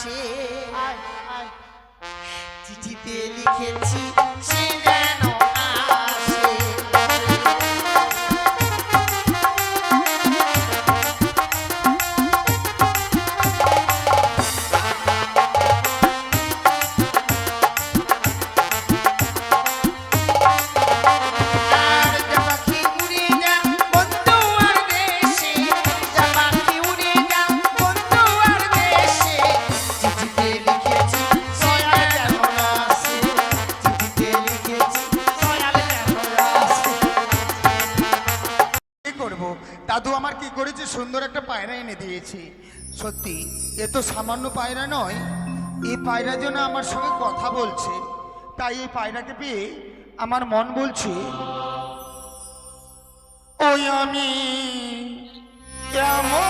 আসে। চিঠিতে লিখেছি সে যেন সামান্য পায়রা নয়, এই পায়রা যেন আমার সঙ্গে কথা বলছে, তাই এই পায়রাকে পেয়ে আমার মন বলছে, ওই আমি কেমন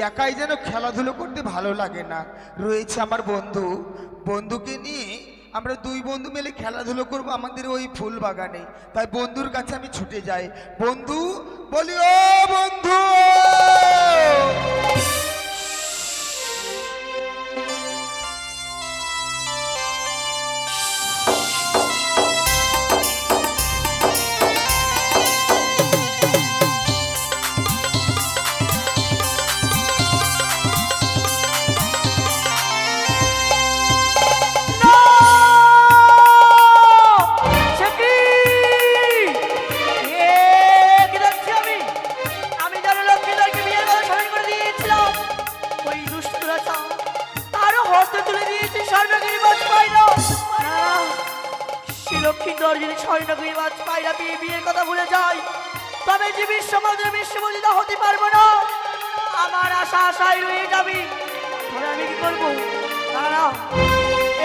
একাই যেন খেলাধুলো করতে ভালো লাগে না। রয়েছে আমার বন্ধু। বন্ধুকে নিয়ে আমরা দুই বন্ধু মিলে খেলাধুলো করব আমাদের ওই ফুল বাগানে। তাই বন্ধুর কাছে আমি ছুটে যাই। বন্ধু, বলি, ও বন্ধু! যে বিশ্বমন্দির বিশ্বমন্দির হতে পারব না। আমার আশা আশাই রয়ে যাবি। তাহলে আমি কি করব?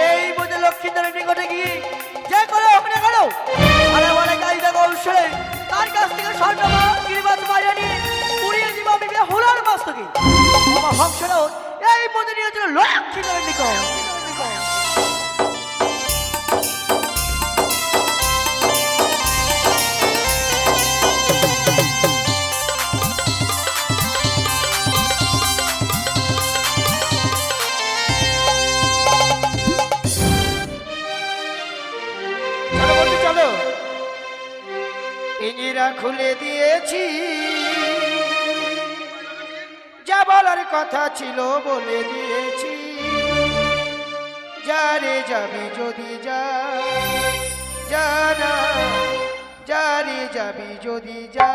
এই মধ্যে লক্ষ্মীন্দরের নিকটে গিয়ে যে করে হোক না কেন আরে বলে কায়দা কৌশলে তার কাছ থেকে স্বর্ণ গিরিবাজ পায়রা নিয়ে উড়িয়ে দিব আমি হোলার মাছ থেকে আমার হংসরাও এই মধ্যে নিয়েছিল লক্ষ্মীন্দরের নিকট। পিঞ্জিরা খুলে দিয়েছি। যা বলার কথা ছিল বলে দিয়েছি। যারে যাবি যদি যা জানা যারে যাবি যদি যা।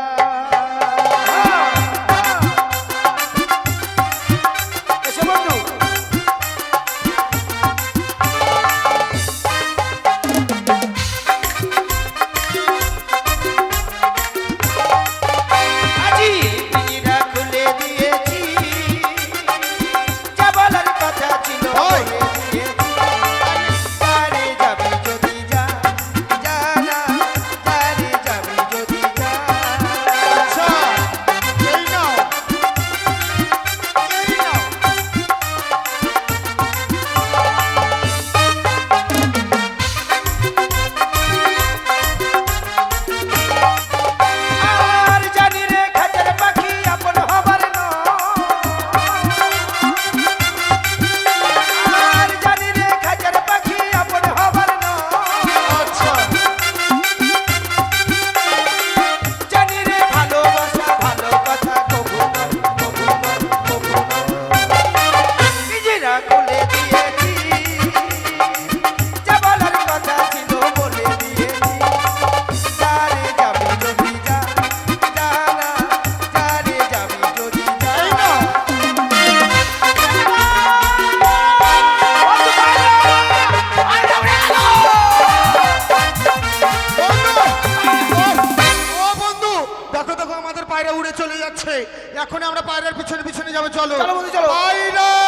পায়রা উড়ে চলে যাচ্ছে। এখন আমরা পায়রার পিছনে পিছনে যাব চলো। চলো চলো। পায়রা!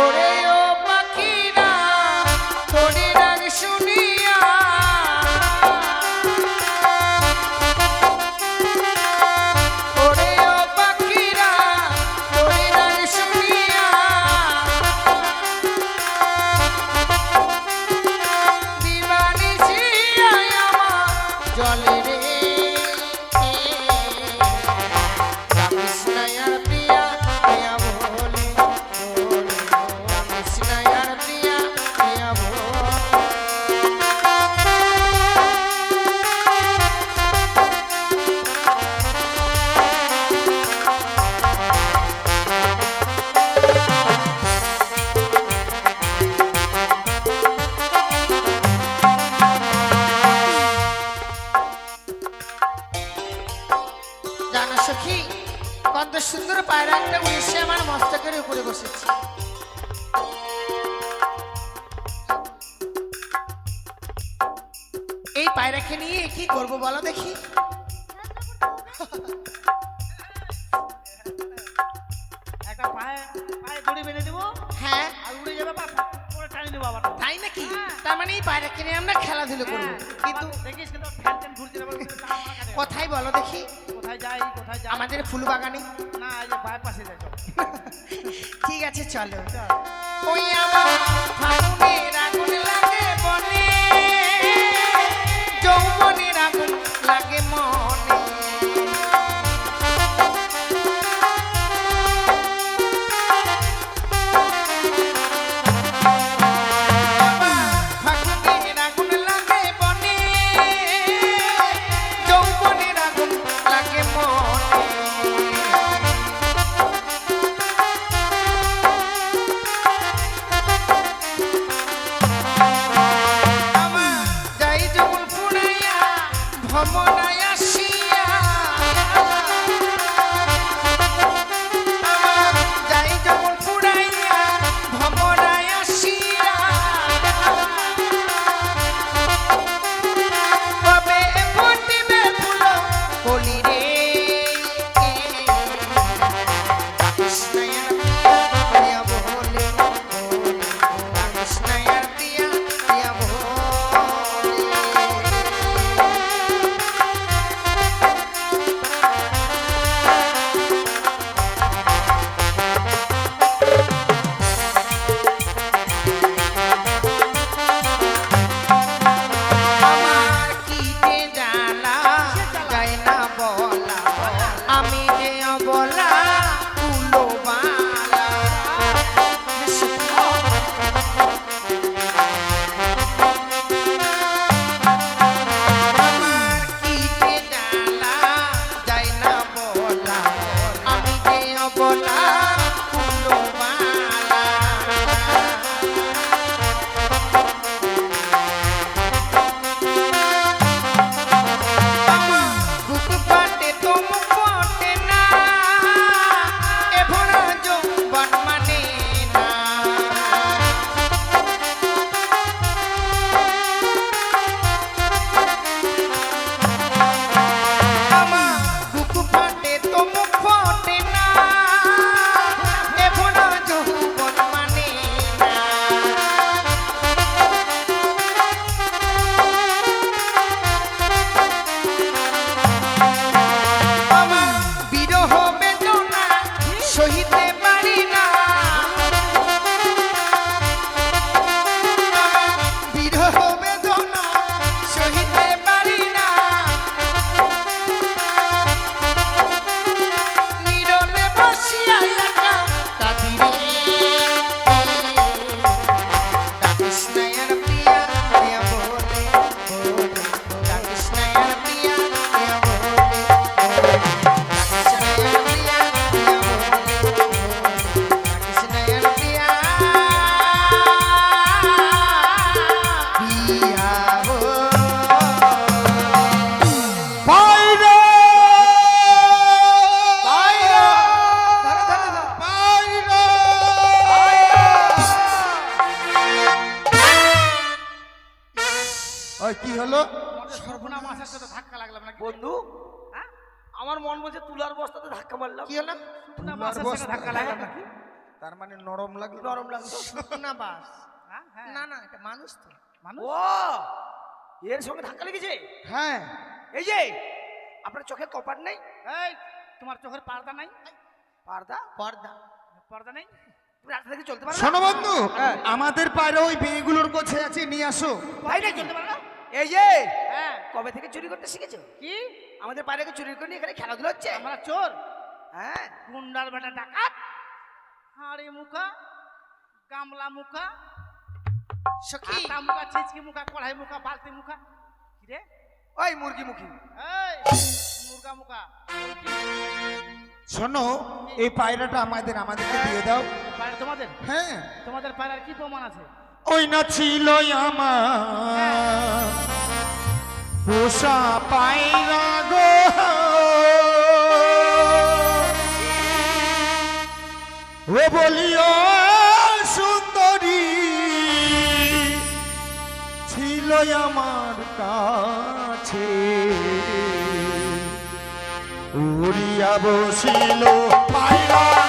করে সখী কত সুন্দর পায়রা একটা উড়েছে আমার মস্তকের উপরে বসেছে। এই পায়রাকে নিয়ে কি করব বলো দেখি। একটা পায়ে পায়ে দড়ি বেঁধে দেবো হ্যাঁ। আর উড়ে যাবে পরে টানি দেবো আবার। তাই নাকি? তার মানে এই পায়রাকে নিয়ে আমরা খেলাধুলো করব। হ্যাঁ, কিন্তু দেখিস। কথাই বলো দেখি। আমাদের ফুল বাগানে না এই যে বাইপাসে যাই ঠিক আছে চলো। ওই আমার ফাগুনের আগুন লাগে বনে। যৌবনের আমার মন বলছে তুলার বস্তাতে ধাক্কা মারলাম। কি হলো? তুলার আসার বস্তা। ধাক্কা নাকি তার মানে নরম লাগল? নরম লাগতো না বাস হ্যাঁ হ্যাঁ। না না এটা মানুষ তো। মানুষ? ও! এর সঙ্গে ধাক্কা লেগেছে? হ্যাঁ। এই যে আপনার চোখে কপাট নেই? এই তোমার চোখের পর্দা নাই? পর্দা? পর্দা। পর্দা নেই? চলতে পারো শোনো বন্ধু হ্যাঁ। আমাদের পায়রা ওই মেয়েগুলোর কাছে আছে নিয়ে আসো। নাকি চলতে পারো না? এই যে হ্যাঁ। কবে থেকে চুরি করতে শিখেছো? কি? আমাদের বাইরে চুরি করে নিয়ে এখানে খেলাধুলা হচ্ছে? আমরা চোর। হ্যাঁ। গুন্ডার বেটা ডাকাত হাড়ি মুখা গামলা মুখা সখী। আটা মুখা ছিচকি মুখা কড়াই মুখা বালতি মুখা। কি রে? ওই মুরগি মুখী। এই মুরগা মুখা। শোনো এই পায়রাটা আমাদের আমাদেরকে দিয়ে দাও। পায়রা তোমাদের? হ্যাঁ। তোমাদের পায়রার কি প্রমাণ আছে? ওই না ছিল আমার? পোষা পায়রা গো। ও বলিও, সুন্দরী ছিল আমার কাছে। উড়িয়া বসিল পায়রা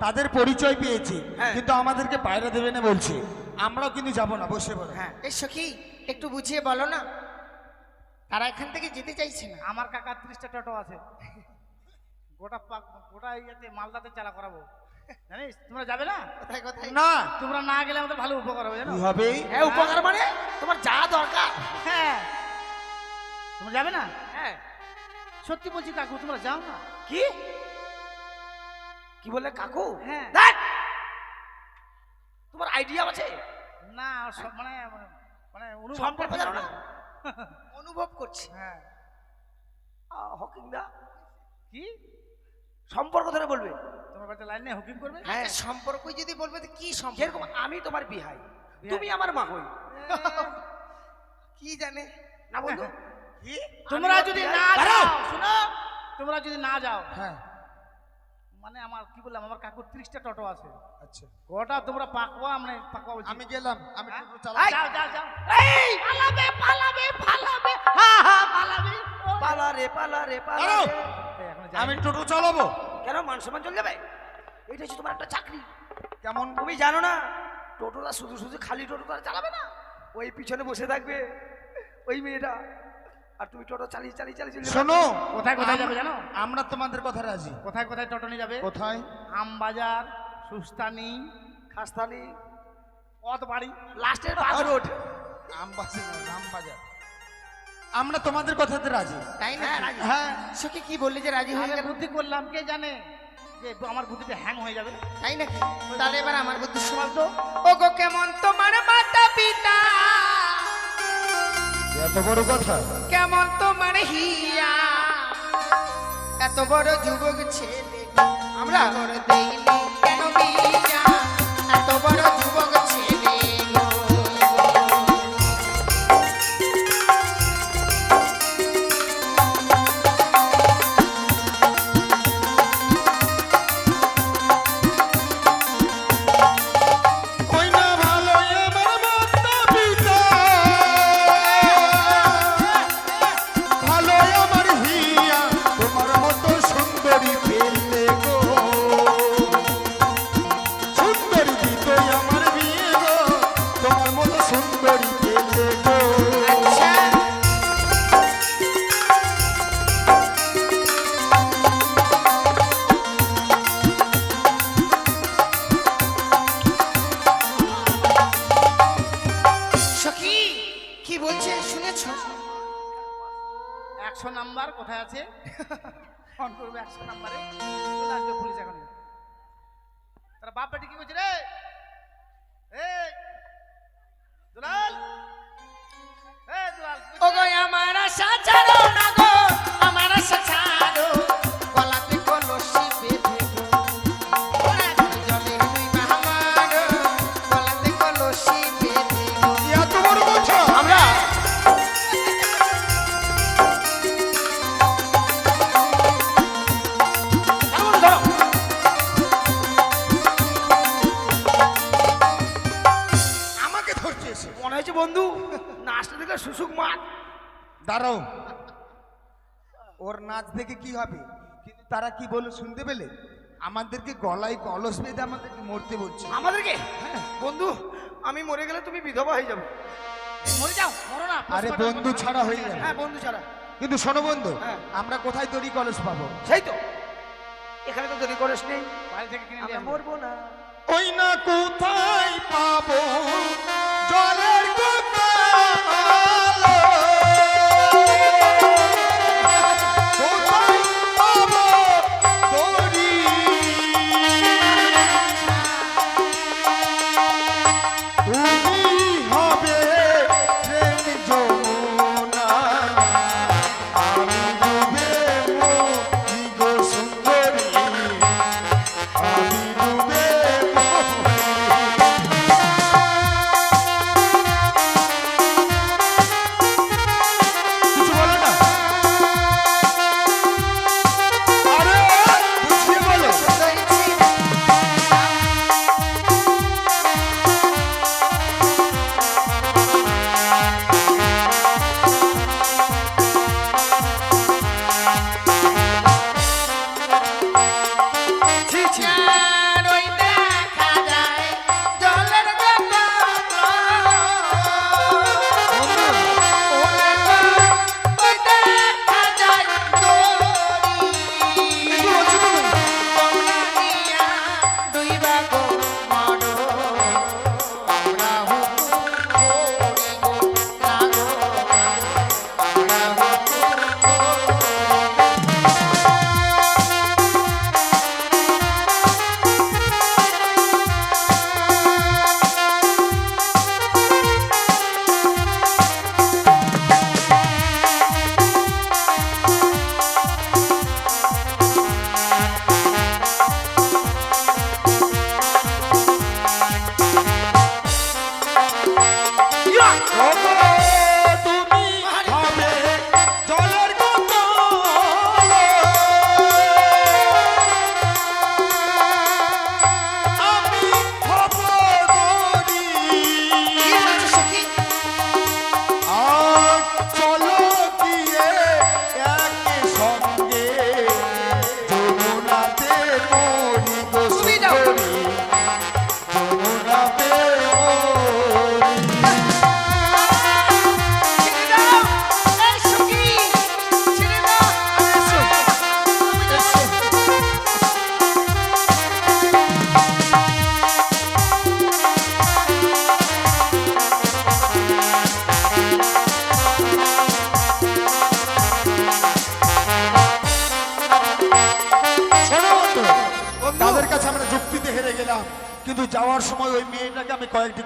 তাদের পরিচয় পেয়েছি হ্যাঁ। কিন্তু আমাদেরকে বাইরে দেবে না বলছে। আমরাও কিন্তু যাব না বসে বলো হ্যাঁ এই সখী একটু বুঝিয়ে বলো না। তারা এখান থেকে যেতে চাইছে না? আমার কাকা ত্রিশটা টোটো আছে। গোটা পাক- গোটা ইয়েতে মালদাতে চালা করাবো। জানিস তোমরা যাবে না? কোথায় কোথায়? না তোমরা না গেলে আমাদের ভালো উপকার হবে জানো? হবে? হ্যাঁ উপকার মানে? তোমার যা দরকার। হ্যাঁ। তোমরা যাবে না? হ্যাঁ। সত্যি বলছি কাকু তোমরা যাও না। কি? কি বললে কাকু? হ্যাঁ। দেখ! তোমার আইডিয়া আছে? না সব মানে মানে অনুভব সম্পর্ক জানো না? অনুভব করছি। হ্যাঁ। হকিং দা। কি? সম্পর্ক ধরে বলবে। তোমার বাড়িতে লাইন নেই হুকিং করবে? হ্যাঁ। আচ্ছা, সম্পর্ক যদি বলবে তো কি সম্পর্ক? যেরকম আমি তোমার বিহাই তুমি আমার মা হই। কি জানে? না বন্ধু। কি? তোমরা যদি না যাও শোনো। তোমরা যদি না যাও হ্যাঁ। মানে আমার কি বললাম আমার কাকুর ত্রিশটা টোটো আছে। আচ্ছা। গোটা তোমরা পাকবা মানে পাকবা বলছি। আমি গেলাম আমি হ্যাঁ? টোটো চালাবো। যাও যাও যাও। এই! পালাবে পালাবে পালাবে। হা হা পালাবে। পালা রে পালা রে পালা। আমি টোটো চালাবো। কেন মান সম্মান চলে যাবে এটা হচ্ছে তোমার একটা চাকরি। কেমন? তুমি জানো না টোটোটা শুধু শুধু খালি টোটো তারা চালাবে না? ওই পিছনে বসে থাকবে ওই মেয়েটা। আর তুমি টোটো চালিয়ে চালিয়ে চালিয়ে শোনো। কোথায় কোথায় যাবে জানো? আমরা তোমাদের কথা রাজি। কোথায় কোথায় টোটো নিয়ে যাবে? কোথায়? আমবাজার সুস্তানি খাস্তানি পথ বাড়ি লাস্টের বাস রোড আমবাজার আমবাজার। আমরা তোমাদের কথাতে রাজি। তাই না হ্যাঁ, রাজি। হ্যাঁ। সখী কি বললি যে রাজি হয়ে বুদ্ধি করলাম কে জানে? যে আমার বুদ্ধিটা হ্যাং হয়ে যাবে। তাই নাকি? তাহলে এবার আমার বুদ্ধি শোনাল তো। ও গো কেমন তোমার মাতা পিতা এত বড় কথা? কেমন তোমার হিয়া? এত বড় যুবক ছেলে আমরা করে দেইনি। নাচ দেখে কি হবে? কিন্তু তারা কি বলল শুনতে পেলে? আমাদেরকে গলায় কলস বেঁধে আমাদেরকে মরতে বলছে। আমাদেরকে? বন্ধু আমি মরে গেলে তুমি বিধবা হয়ে যাবে। মরে যাও মরো না আরে বন্ধু ছাড়া হয়ে যাবে হ্যাঁ বন্ধু ছাড়া। কিন্তু শোনো বন্ধু হ্যাঁ। আমরা কোথায় তৈরি কলস পাবো? সেই তো। এখানে তো যদি করিস নেই। বাড়ি থেকে কিনে আমরা মরবো না। ওই না কোথায় পাবো?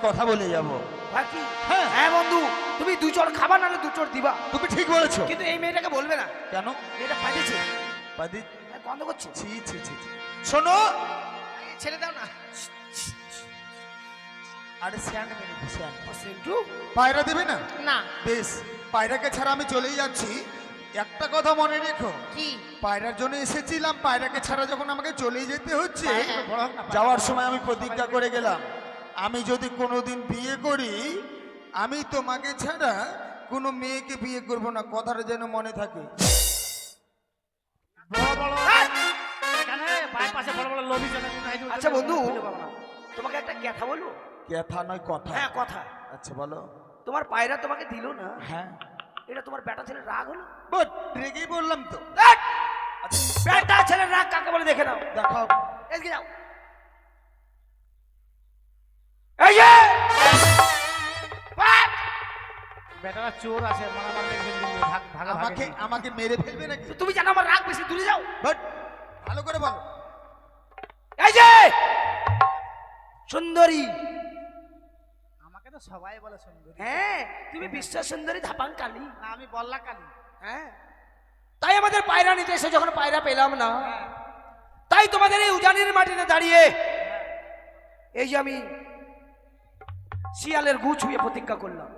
কথা বলে যাব। হ্যাঁ হ্যাঁ। হ্যাঁ বন্ধু তুমি দু চড় খাবার নাহলে দু চড় দিবা। তুমি ঠিক বলেছ। কিন্তু এই মেয়েটাকে বলবে না। কেন? মেয়েটা পাইছে পাদি বন্ধ করছে। ছি ছি ছি ছি। শোনো। ছেড়ে দাও না। আরে স্যান্ড মেরে স্যান্ড। সেন্টু? পায়রা দেবে না? না। বেশ পায়রাকে ছাড়া আমি চলেই যাচ্ছি। একটা কথা মনে রেখো। কি? পায়রার জন্য এসেছিলাম। পায়রাকে ছাড়া যখন আমাকে চলেই যেতে হচ্ছে না যাওয়ার সময় আমি প্রতিজ্ঞা করে গেলাম। আমি যদি কোনোদিন বিয়ে করি আমি তোমাকে ছাড়া কোনো মেয়েকে বিয়ে করব না কথাটা যেন মনে থাকে। আচ্ছা বন্ধু তোমাকে একটা কথা বলব? কথা নয় কথা। হ্যাঁ কথা। আচ্ছা বলো। তোমার পায়রা তোমাকে দিল না? হ্যাঁ। এটা তোমার বেটা ছেলের রাগ হলো? বাট রেগেই বললাম তো! বেটা ছেলের রাগ কাকে বলে দেখে নাও। দেখাও। এদিকে যাও। এই যে! বাপ! বেটারা চোর আছে মারামারি লেগে গেছে, ভাগ ভাগা আমাকে ভাগে আমাকে মেরে ফেলবে নাকি? তুমি জানো আমার রাগ বেশি দূরে যাও। বাট ভালো করে বলো। এই যে! সুন্দরী। আমাকে তো সবাই বলে সুন্দরী। হ্যাঁ তুমি বিশ্ব সুন্দরী ধাপাং কালী। না আমি বল্লা কালী। হ্যাঁ। তাই আমাদের পায়রা নিতে এসে যখন পায়রা পেলাম না তাই তোমাদের এই উজানির মাটিতে দাঁড়িয়ে এই যে আমি শিয়ালের গু ছুঁয়ে প্রতিজ্ঞা করলাম।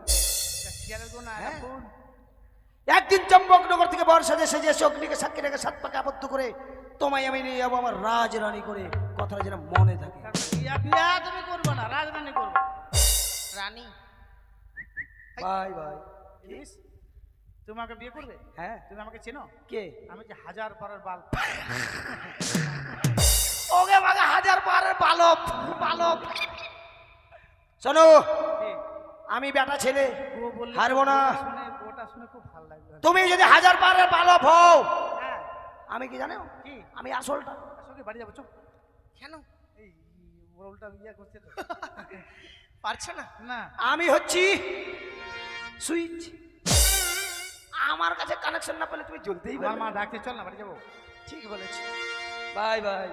হ্যাঁ। একদিন চম্পকনগর থেকে বর্ষা দেশে যে অগ্নিকে সাক্ষী রেখে সাত পাকে আবদ্ধ করে তোমায় আমি নিয়ে যাব আমার রাজরানী করে। কথাটা যেন মনে থাকে। তুমি করব না? রাজধানী করব। রানী? Bye bye. তুমি আমাকে বিয়ে করবে? হ্যাঁ। তুমি আমাকে চেনো? কে? আমি যে হাজার পরের বাল। ওকে বাগা হাজার পারের বালক। বালক। শোনো কে? আমি বেটা ছেলে হারবো না। তুমি যদি হাজার পারের বালক হও হ্যাঁ। আমি কি জানো? কি? আমি আসলটা। আসলে বাড়ি যাব কেন? পারছ না? না। আমি হচ্ছি সুইচ। আমার কাছে কানেকশন না পেলে তুমি জ্বলতেই পারবে মা না। চল না বাড়ি যাব। ঠিক বলেছ। Bye bye.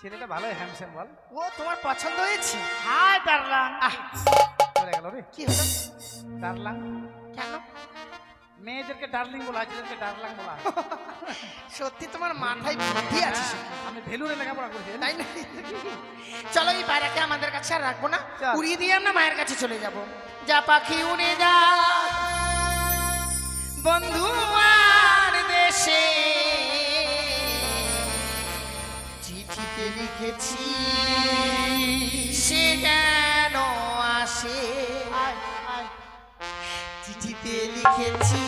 ছেলেটা ভালোই হ্যামস্যাম বল। ও তোমার পছন্দ হয়েছে? হাই ডারলাং আহ চলে গেল রে। কি হলো? ডারলাং কেন? মেয়েদেরকে ডার্লিং বলা হয় ছেলেদেরকে ডারলাং বলা। হয় সত্যি তোমার মাথায় বুদ্ধি আছে হ্যাঁ, আমি ভেলুরে লেখাপড়া করছি তাই না? চলো এই পায়রাকে আমাদের কাছে আর রাখব না। উড়িয়ে দিয়ে আমরা মায়ের কাছে চলে যাব। যা পাখি উড়ে যা। বন্ধু লিখেছি সে যেন আসে। চিঠিতে লিখেছি